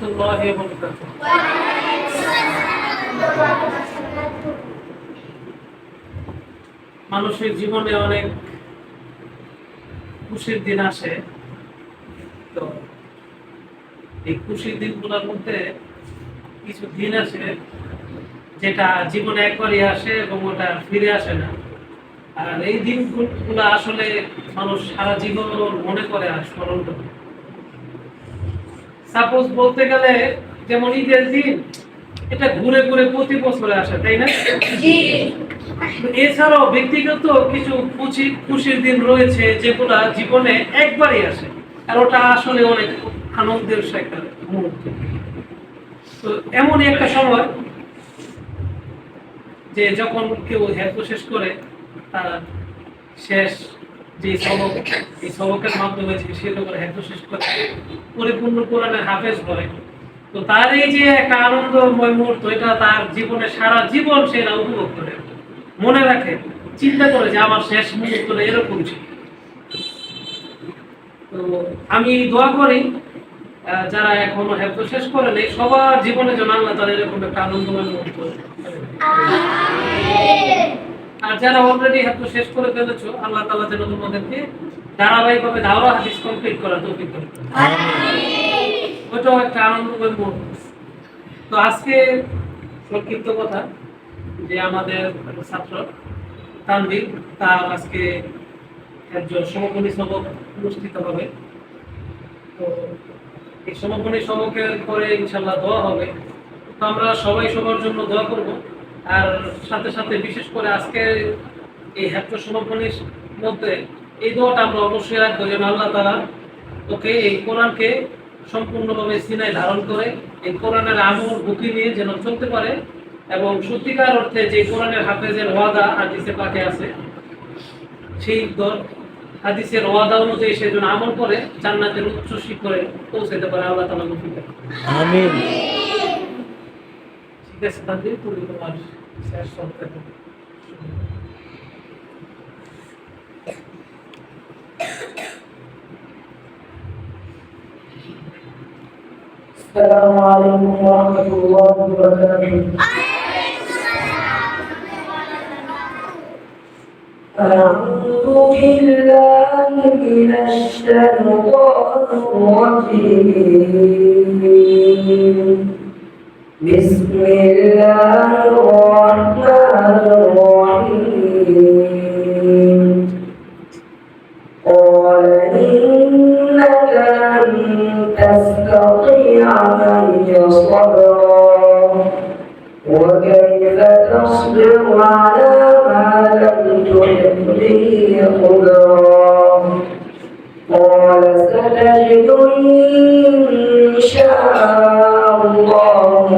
রহমতুল্লাহি মানুষের জীবনে অনেক খুশির দিন আসে। তো এই খুশির দিনগুলোর মধ্যে কিছু দিন আছে যেটা জীবনে একবারই আসে এবং ওটা ফিরে আসে না। আর এই দিনগুলো আসলে মানুষ সারা জীবন মনে করে আর স্মরণ করে। সাপোজ বলতে গেলে যেমন ঈদের দিন এটা ঘুরে ঘুরে প্রতি বছরে আসে তাই না? এছাড়াও ব্যক্তিগত কিছু খুশি খুশির দিন রয়েছে যেগুলা জীবনে একবারই আসে আর ওটা আসলে অনেক আনন্দের একটা মুহূর্ত। তো এমনই একটা সময় যে যখন কেউ হেল্প শেষ করে তার শেষ যে সবক এই সবকের মাধ্যমে যে যখন হেল্প শেষ করে, পরিপূর্ণ কোরআনের হাফেজ হয় তো তার এই যে একটা আনন্দময় মুহূর্ত, এটা তার জীবনে সারা জীবন সে না উপভোগ করে। মনে রাখে, চিন্তা করে যে আমার শেষ মুহূর্তটা এরকম ছিল। তো আমি দোয়া করি যারা এখনও হেল্প শেষ করেনি সবার জীবনে যেন আল্লাহ তাদের এরকম একটা আনন্দময় মুহূর্ত। আর যারা অলরেডি হেল্প শেষ করে ফেলেছো আল্লাহ তাআলা যেন তোমাদেরকে ধারাবাহিকভাবে দাওরা হাদিস কমপ্লিট করার তৌফিক দান ওটাও একটা আনন্দময় মুহূর্ত। তো আজকে সংক্ষিপ্ত কথা যে আমাদের ছাত্র তানভীর তার আজকে একজন সমাপনী সবক অনুষ্ঠিত হবে। তো এই সমাপনী সবকের পরে ইনশাল্লাহ দোয়া হবে। তো আমরা সবাই সবার জন্য দোয়া করব। আর সাথে সাথে বিশেষ করে আজকে এই হ্যাপ্ত সমাপনীর মধ্যে এই দোয়াটা আমরা অবশ্যই রাখব যেন আল্লাহ তালা ওকে এই কোরআনকে সম্পূর্ণভাবে সিনায় ধারণ করে, এই কোরআনের আমল বুকি নিয়ে যেন চলতে পারে এবং সত্যিকার অর্থে যে কোরআনের হাফেজের ওয়াদা হাদিসে পাকে আছে, সেই হাদিসের ওয়াদা অনুযায়ী সে যেন আমল করে, জান্নাতের উচ্চ শিখরে পৌঁছাতে পারে, আল্লাহ তালা মুফিক Neyse ben değil burayı da var. İster sohbet السلام عليكم ورحمة الله وبركاته. أعوذ بالله من الشيطان الرجيم بسم الله الرحمن الرحيم. قال إنك لن تستطيع معي صبرا. وكيف تصبر على ما لم تحط به خبرا؟ قال ستجدني إن شاء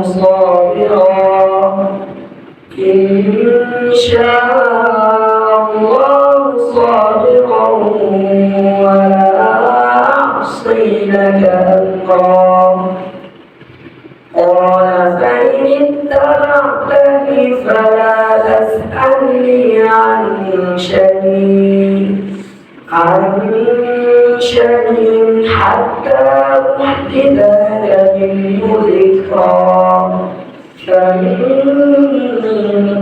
صابرا إن شاء الله صابرا ولا أعصي لك أمرا قال فإن اتبعتني فلا تسألني عن شيء عن شيء حتى أحدث لك منه ذكرا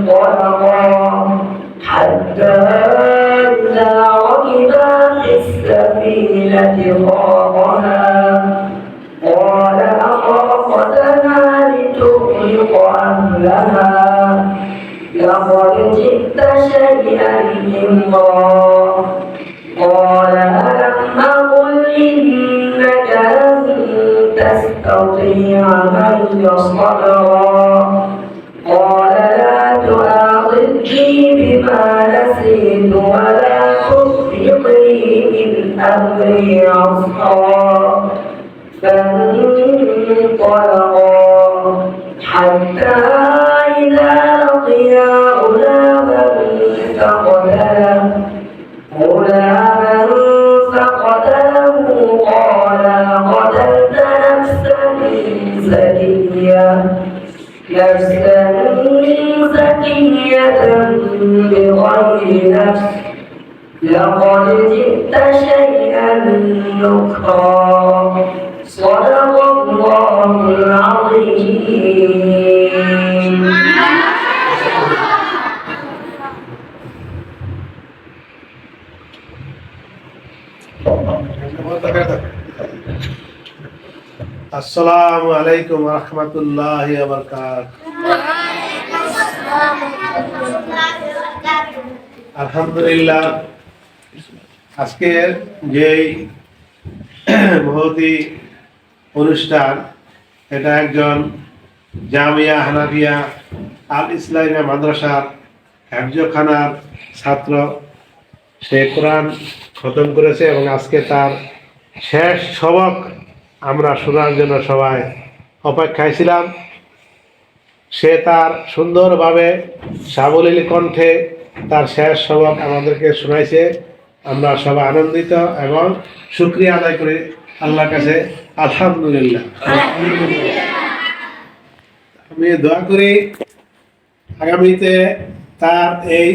فانطلقا حتى إذا ركبا في السفينة خاضها فانطلقا حتى إذا لقيا غلاما فقتله غلاما فقتله قال قتلت نفسا زكية نفسا زكية بغير نفس لقد جئت شيئا نكرا صدق الله العظيم السلام عليكم ورحمة الله وبركاته الحمد لله আজকের যেই মহতি অনুষ্ঠান, এটা একজন জামিয়া হানাফিয়া আল ইসলামিয়া মাদ্রাসার হ্যাফজখানার ছাত্র। সে কোরআন খতম করেছে এবং আজকে তার শেষ সবক আমরা শোনার জন্য সবাই অপেক্ষায় ছিলাম। সে তার সুন্দরভাবে সাবলীল কণ্ঠে তার শেষ সবক আমাদেরকে শোনাইছে। আমরা সবাই আনন্দিত এবং শুক্রিয়া আদায় করি আল্লাহর কাছে, আলহামদুলিল্লাহ। আমি দোয়া করি আগামীতে তার এই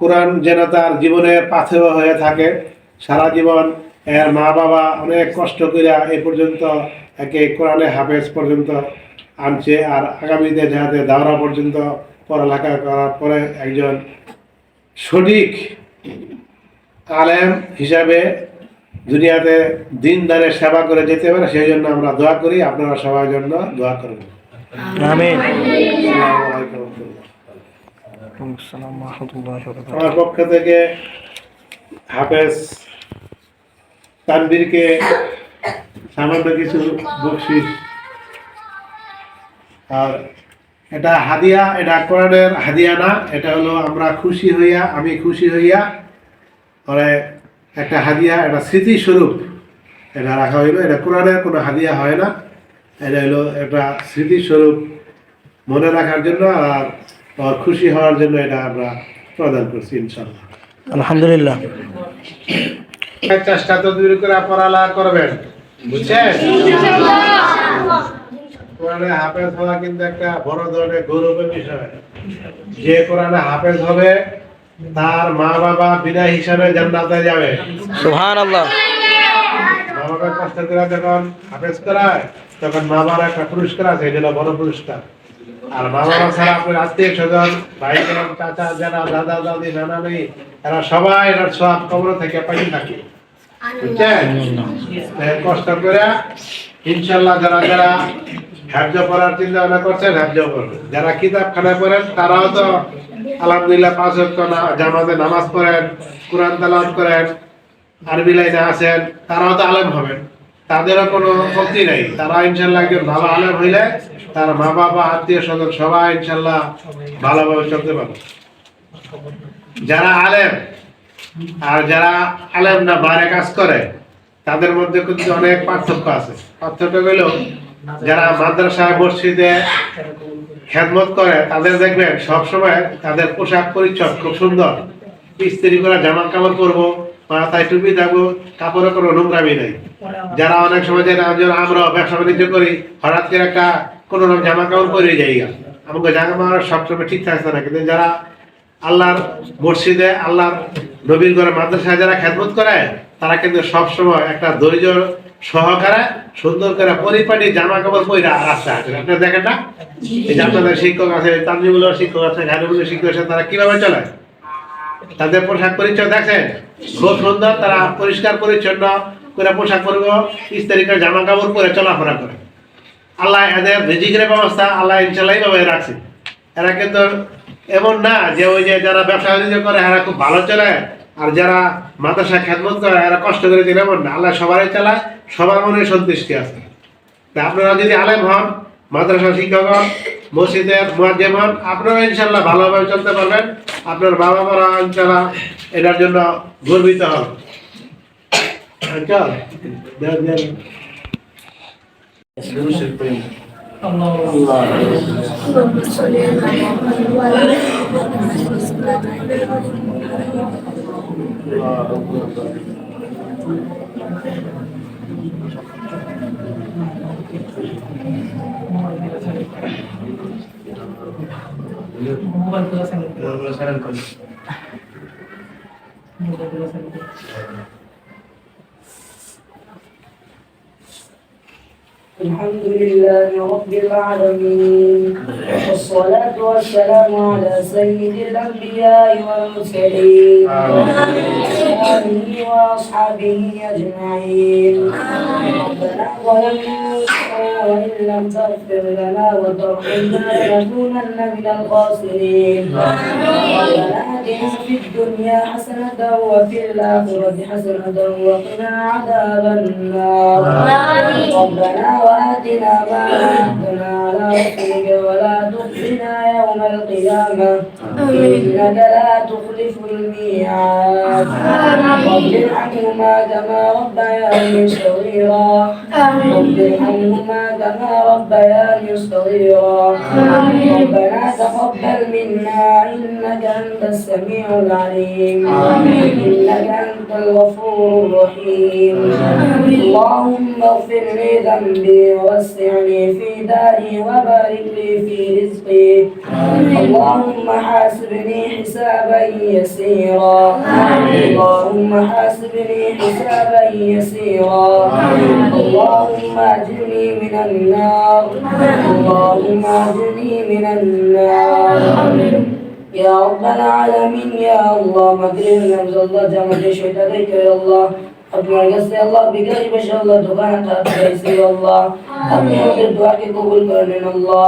কোরআন যেন তার জীবনের পাথেয় হয়ে থাকে। সারা জীবন এর মা বাবা অনেক কষ্ট করে এ পর্যন্ত একে কোরআনে হাফেজ পর্যন্ত আনছে আর আগামীতে যাতে দাওরা পর্যন্ত পড়ালেখা করার পরে একজন সঠিক আলেম হিসাবে দুনিয়াতে দিনদারের সেবা করে যেতে পারে সেই জন্য আমরা দোয়া করি আপনারা সবার জন্য দোয়া করবেন আমার পক্ষ থেকে হাফেজ তানবীরকে সামান্য কিছু বকশিস আর এটা হাদিয়া এটা কোরআনের হাদিয়া না এটা হলো আমরা খুশি হইয়া আমি খুশি হইয়া পরে একটা হাদিয়া এটা স্মৃতিস্বরূপ এটা রাখা হইল। এটা কোরআনের কোনো হাদিয়া হয় না। এটা হলো একটা স্মৃতিস্বরূপ মনে রাখার জন্য আর ওর খুশি হওয়ার জন্য এটা আমরা প্রদান করছি ইনশাল্লাহ আলহামদুলিল্লাহ। চেষ্টা তো দূর করে পড়ালা করবেন। বুঝছেন? কোরআনে হাফেজ হওয়া কিন্তু একটা বড় ধরনের গৌরবের বিষয়। যে কোরআনে হাফেজ হবে তার মা বাবা বিনা হিসাবে জান্নাতে যাবে। সুবহান আল্লাহ মা বাবা কষ্ট করে যখন হাফেজ করায় তখন মা বাবার একটা পুরস্কার আছে এটা বড় পুরস্কার। আর মা বাবা ছাড়া আপনার আত্মীয় স্বজন ভাই বোন চাচা যারা দাদা দাদি নানা নেই এরা সবাই এরা সব কবর থেকে পাই থাকে। বুঝছেন? কষ্ট করে ইনশাল্লাহ যারা যারা হ্যাবজ পড়ার চিন্তা ভাবনা করছেন হ্যাবজ করবেন যারা কিতাব খানা পড়েন, তারাও তো আলহামদুলিল্লাহ পাঁচ না- জামাতে নামাজ পড়েন, কোরআন তালাম করেন, আরবি লাইনে আছেন, তারাও তো আলেম হবেন। তাদেরও কোনো ক্ষতি নেই। তারা ইনশাল্লাহ একজন ভালো আলেম হইলে তার মা বাবা, আত্মীয় স্বজন সবাই ইনশাল্লাহ ভালোভাবে চলতে পারবে। যারা আলেম, আর যারা আলেম না বাইরে কাজ করে তাদের মধ্যে কিন্তু অনেক পার্থক্য আছে। পার্থক্য হলো, যারা মাদ্রাসায় মসজিদে খেদমত করে, তাদের দেখবেন সবসময় তাদের পোশাক পরিচ্ছদ খুব সুন্দর। ইস্ত্রি করা জামা কাপড় পরবো, মাথায় টুপি থাকব কাপড়ে কোনো নোংরামি নেই। যারা অনেক সময় যেমন আমরা ব্যবসা বাণিজ্য করি, হঠাৎ করে একটা কোনো রকম জামা কাপড় পরে যাই। আমাকে জামা কাপড় সবসময় ঠিক থাকছে না, কিন্তু যারা আল্লাহর মসজিদে, আল্লাহর নবীর ঘরে মাদ্রাসায় যারা খেদমত করে তারা কিন্তু সবসময় একটা ধৈর্য সহকারে, সুন্দর করে পরিপাটি জামা কাপড় পরে রাস্তা আছে আপনারা দেখেন না? এই যে আপনাদের শিক্ষক আছে, তানজিমুলের শিক্ষক আছে ঘাটুগুলোর শিক্ষক আছে, তারা কীভাবে চলে? তাদের পোশাক পরিচ্ছদ দেখেন? খুব সুন্দর, তারা পরিষ্কার, পরিচ্ছন্ন করে পোশাক পরব, ইস্তারি করে জামা কাপড় পরে চলাফেরা করে। আল্লাহ এদের রিজিকের ব্যবস্থা আল্লাহ ইনশাল্লাহ ভাবে রাখছে। এরা কিন্তু এমন না যে ওই যে যারা ব্যবসা বাণিজ্য করে, এরা খুব ভালো চলে। আর যারা মাদ্রাসা খেদমত করে, এরা কষ্ট করে দিলে এমন না। আল্লাহ সবারই চালায়, সবার মনে সন্তুষ্টি আছে। তা আপনারা যদি আলেম হন মাদ্রাসা শিক্ষক হন, মসজিদের মুয়াজ্জেম হন, আপনারা ইনশাল্লাহ ভালোভাবে চলতে পারবেন। আপনার বাবা মারা ইনশাল্লাহ এটার জন্য গর্বিত হন। চল দেন, দেন। মোবাইল তো আছে মোবাইল তো আছে الحمد لله رب العالمين. والصلاة والسلام على سيد الأنبياء والمرسلين. وعلى آله وأصحابه أجمعين. ربنا وإن لم تغفر لنا وترحمنا لنكونن من الخاسرين. ربنا آتنا في الدنيا حسنة وفي الآخرة حسنة وقنا عذاب النار. ربنا وآتنا ما وعدتنا على رسلك ولا تخزنا يوم القيامة. إنك لا تخلف الميعاد. رب ارحمهما كما ربياني صغيرا. رب ارحمهما كما ربياني صغيرا ربنا تقبل منا إنك أنت السميع العليم. إنك أنت الغفور الرحيم. اللهم اغفر لي ذنبي ووسع لي في داري وبارك لي في رزقي. اللهم حاسبني حسابا يسيرا. اللهم حاسبني حسابا يسيرا. اللهم أجرني من النار اللهم اجرني من النار يا رب العالمين يا الله مغرب نبز الله جامع شهد يا الله আপনার কাছে আল্লাহ বিকাশ বেশি আল্লাহ দোকান চাইছি আল্লাহ আপনি আমাদের দোয়াকে কবুল করে নেন আল্লাহ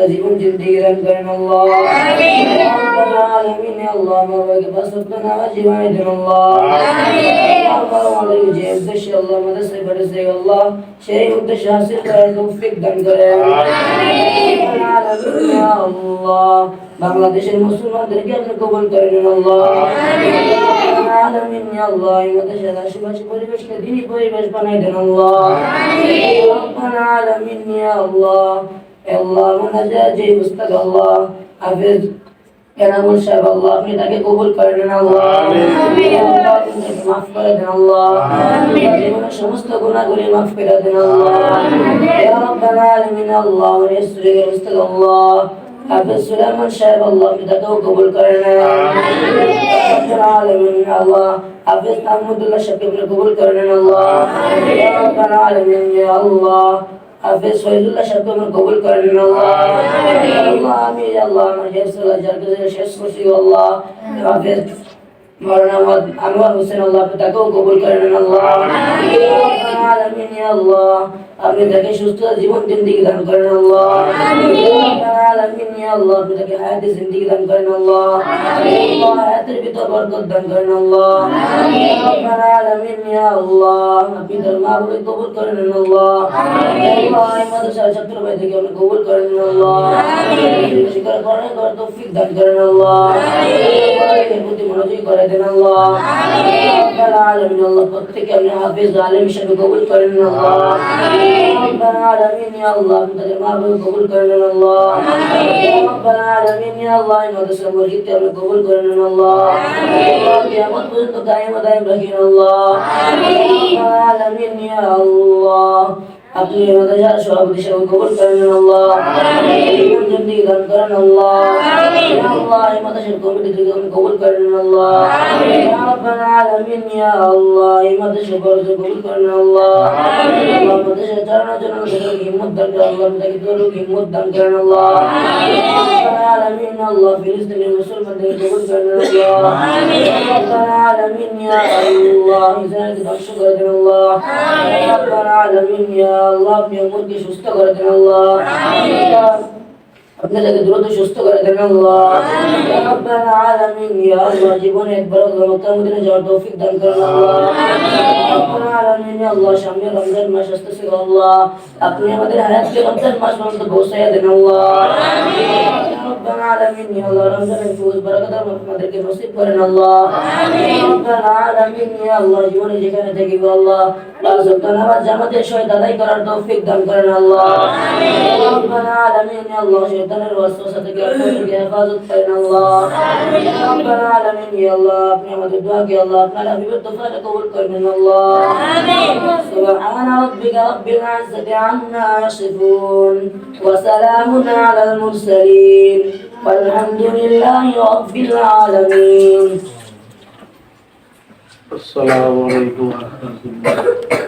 সুস্থ জীবন জিন্দেগি দান করেন আল্লাহ رب العالمين يا الله আমাকে পাঁচওয়াক্ত নামাজ জীবনে দেন আল্লাহ আল্লাহ আমাদের যে উদ্দেশ্য আল্লাহ আমাদের সে করেছে আল্লাহ সেই উদ্দেশ্য হাসিল করার তৌফিক দান করেন رب العالمين يا الله বাংলাদেশের মুসলমানদেরকে আপনি কবুল করে নিন আল্লাহ আলামিন ইয়া আল্লাহ আমাদের আশেপাশে পরিবেশকে দিনই পরিবেশ বানাই দেন আল্লাহ রব্বানা আলামিন ইয়া আল্লাহ আল্লাহ আমাদের যে উস্তাদ আল্লাহ হাফেজ এনামুল সাহেব আল্লাহ আপনি তাকে কবুল করে নেন আল্লাহ আল্লাহ আপনি তাকে মাফ করে দেন আল্লাহ তার জীবনের সমস্ত গুনাহগুলি মাফ করে দেন আল্লাহ ইয়া রব্বানা আলামিন আল্লাহ আমার ইসরিগের উস্তাদ আল্লাহ হাফেজ সুলাইমান সাহেব আল্লাহ আপনি তাকেও কবুল করে নেন রব্বানা আলামিন আল্লাহ হাফেজ আহমদুল্লাহ সাহেবকে আপনি কবুল করে নেন আল্লাহ ইয়া রব্বানা আলামিন ইয়া আল্লাহ হাফেজ কবুল নেন আল্লাহ। আমি আল্লাহ আমার হেফসুল্লাহ শেষ করছি আল্লাহ। হাফেজ মৌলানা আনোয়ার হোসেন আল্লাহ তাকেও কবুল করে নেন আল্লাহ আলামিন আল্লাহ। আপনি তাকে সুস্থ জীবন জিন্দিগি দান করেন আল্লাহ। আলামিন ইয়া আল্লাহ আপনি তাকে হায়াতে জিন্দিগি দান করেন আল্লাহ। হায়াতের ভিতর বরকত দান করেন আল্লাহ। আলামিন ইয়া আল্লাহ আপনি তার মা কবুল করে নেন আল্লাহ। মাদ্রাসার ছাত্র ভাই থেকে আপনি কবুল করে নেন আল্লাহ শিকার করেন করার তৌফিক দান করেন আল্লাহ। প্রতি মনোযোগী করে দেন আল্লাহ। রব্বানা আলামিন আল্লাহ প্রত্যেকে আপনি হাফেজ আলেম হিসেবে কবুল করেন আল্লাহ রব্বানা আলামিন ইয়া আল্লাহ আপনি তাদের মা বাবাকে কবুল করে নেন আল্লাহ রব্বানা আলামিন ইয়া আল্লাহ এই মাদ্রাসার মুরগিতে আপনি কবুল করে নেন আল্লাহ আল্লাহ কিয়ামত পর্যন্ত কায়েম দায়েম রাখেন আল্লাহ রব্বানা আলামিন ইয়া আল্লাহ আপনি আমাদের যারা সভাপতি হিসেবে কবুল করেন আল্লাহ জীবন জিন্দিগি দান করেন আল্লাহ ইয়া আল্লাহ এই মাদ্রাসার কমিটি থেকে আপনি কবুল করেন আল্লাহ ইয়া রাব্বানা আলামিন ইয়া আল্লাহ এই মাদ্রাসার বড়দের কবুল করেন আল্লাহ আল্লাহ মাদ্রাসা চালানোর জন্য আমাদের হিম্মত দান করেন আল্লাহ তাকে তোর হিম্মত দান করেন আল্লাহ ইয়া রাব্বানা আলামিন আল্লাহ ফিলিস্তিনের মুসলমানদের কবুল করেন আল্লাহ ইয়া রাব্বানা আলামিন ইয়া আল্লাহ ইসরায়েলকে ধ্বংস করে দেন আল্লাহ ইয়া রাব্বানা আলামিন ইয়া আল্লাহ আপনি অমরকে সুস্থ করে দেন আল্লাহ। আপনি দ্রুত সুস্থ করে দেন আল্লাহ। আলামিন ইয়া আল্লাহ জীবনে একবার আল্লাহ মক্কা মদিনা যাওয়ার তৌফিক দান করেন আল্লাহ। আলামিন ইয়া আল্লাহ সামনে রমজান মাস আসতেছে আল্লাহ। আপনি আমাদের হায়াতকে রমজান মাস পর্যন্ত পৌঁছাইয়া দেন আল্লাহ। রাব্বাল আলামিন। ইয়া আল্লাহ রমজানের ফুজ বরকত আমাদেরকে নসিব করেন আল্লাহ। ইয়া রাব্বাল আলামিন ইয়া আল্লাহ জীবনে যেখানে থাকি গো আল্লাহ। পাঁচ ওয়াক্ত নামাজ জামাতের সহিত আদায় করার তৌফিক দান করেন আল্লাহ। ইয়া রাব্বাল আলামিন ইয়া আল্লাহ সন্তানের ওয়াসওয়াসা থেকে আপনাকে হেফাজত করেন আল্লাহ। ইয়া রাব্বাল আলামিন ইয়া আল্লাহ আপনি আমাদের দোয়াকে আল্লাহ আপনার হাবিবের তোফাতে কবুল করবেন আল্লাহ। আমিন। সুবহান রাব্বিকা রাব্বিল ইজ্জাতি আম্মা ইয়াসিফুন ওয়া সালামুন আলাল মুরসালিন। والحمد لله رب العالمين আসসালামু আলাইকুম ওয়া রাহমাতুল্লাহ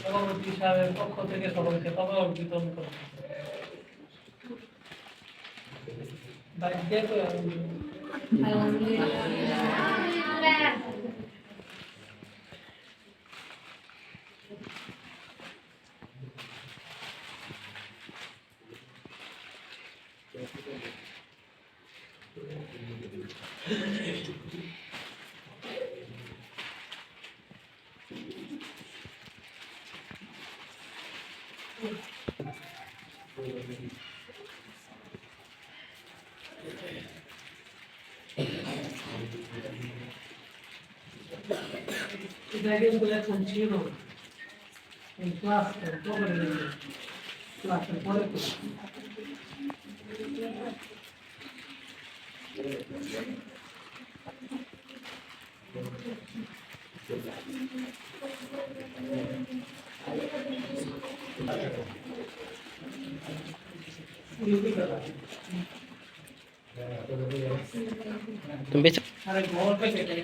সভাপতি সাহেবের পক্ষ থেকে সবাইকে তবারক বিতরণ করা বাইক দিয়ে ड्रैगन ब्लैक फ्रॉम चीनो in class and programming class and politics. तुम बेच अरे गोल पे चले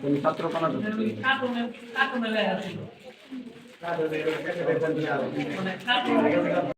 তুমি ছাত্র পানা কার্টুনে কার্টুনে লেখা ছিল। মানে কার্টুনে